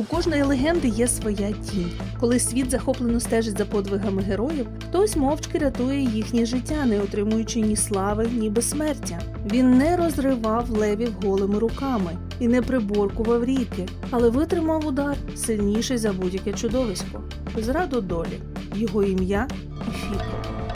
У кожної легенди є своя тінь. Коли світ захоплено стежить за подвигами героїв, хтось мовчки рятує їхнє життя, не отримуючи ні слави, ні безсмертя. Він не розривав левів голими руками і не приборкував ріки, але витримав удар сильніший за будь-яке чудовисько. Зраду долі. Його ім'я Іфіко.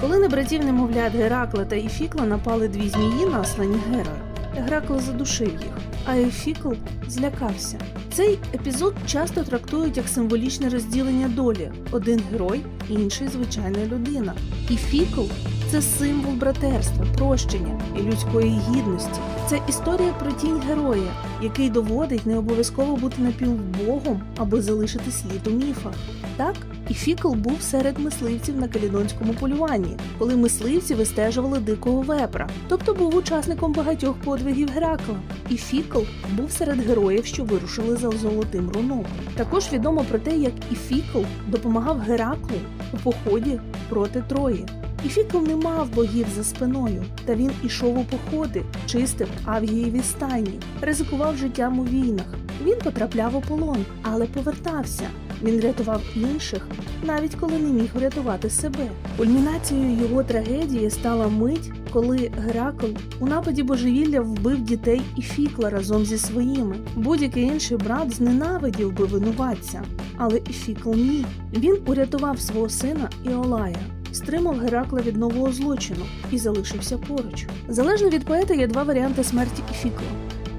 Коли на братів немовлят Геракла та Іфікла напали дві змії, наслані Герою. Геракл задушив їх, а Ефікл злякався. Цей епізод часто трактують як символічне розділення долі: один герой, інший звичайна людина. І фікл це символ братерства, прощення і людської гідності. Це історія про тінь героя, який доводить не обов'язково бути напівбогом, аби залишити слід у міфах. Так, і Фікл був серед мисливців на калідонському полюванні, коли мисливці вистежували дикого вепра, тобто був учасником багатьох подвигів Геракла. І Фікл був серед героїв, що вирушили за золотим руном. Також відомо про те, як Іфікл допомагав Гераклу у поході проти Трої. Іфікл не мав богів за спиною, та він ішов у походи, чистив Авгієві стайні, ризикував життям у війнах. Він потрапляв у полон, але повертався. Він рятував інших, навіть коли не міг врятувати себе. Кульмінацією його трагедії стала мить, коли Геракл у нападі божевілля вбив дітей і Фікла разом зі своїми. Будь-який інший брат зненавидів би винуватця, але і Фікл ні. Він урятував свого сина Іолая. Стримав Геракла від нового злочину і залишився поруч. Залежно від поета є два варіанти смерті Іфікла.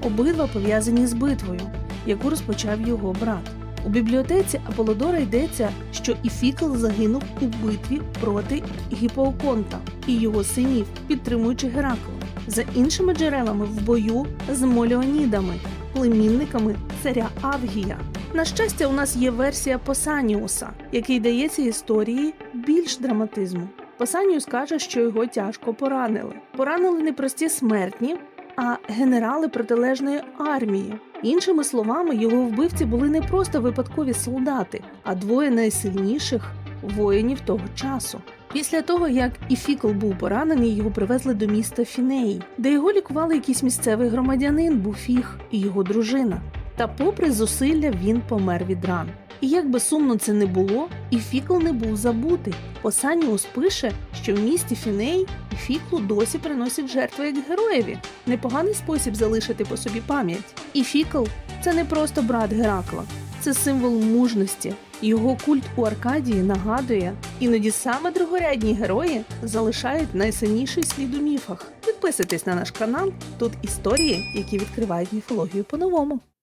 Обидва пов'язані з битвою, яку розпочав його брат. У бібліотеці Аполлодора йдеться, що Іфікл загинув у битві проти Гіпооконта і його синів, підтримуючи Геракла. За іншими джерелами в бою з Моліонідами, племінниками царя Авгія. На щастя, у нас є версія Посаніуса, який дає цій історії більш драматизму. Посаніус каже, що його тяжко поранили. Поранили не прості смертні, а генерали протилежної армії. Іншими словами, його вбивці були не просто випадкові солдати, а двоє найсильніших воїнів того часу. Після того, як Іфікл був поранений, його привезли до міста Фінеї, де його лікували якийсь місцевий громадянин, Буфіг і його дружина. Та, попри зусилля, він помер від ран. І як би сумно це не було, Іфікл не був забутий. Посаніус пише, що в місті Фіней Іфіклу досі приносять жертви як героєві. Непоганий спосіб залишити по собі пам'ять. Іфікл це не просто брат Геракла, це символ мужності. Його культ у Аркадії нагадує, іноді саме другорядні герої залишають найсильніший слід у міфах. Підписуйтесь на наш канал, тут історії, які відкривають міфологію по-новому.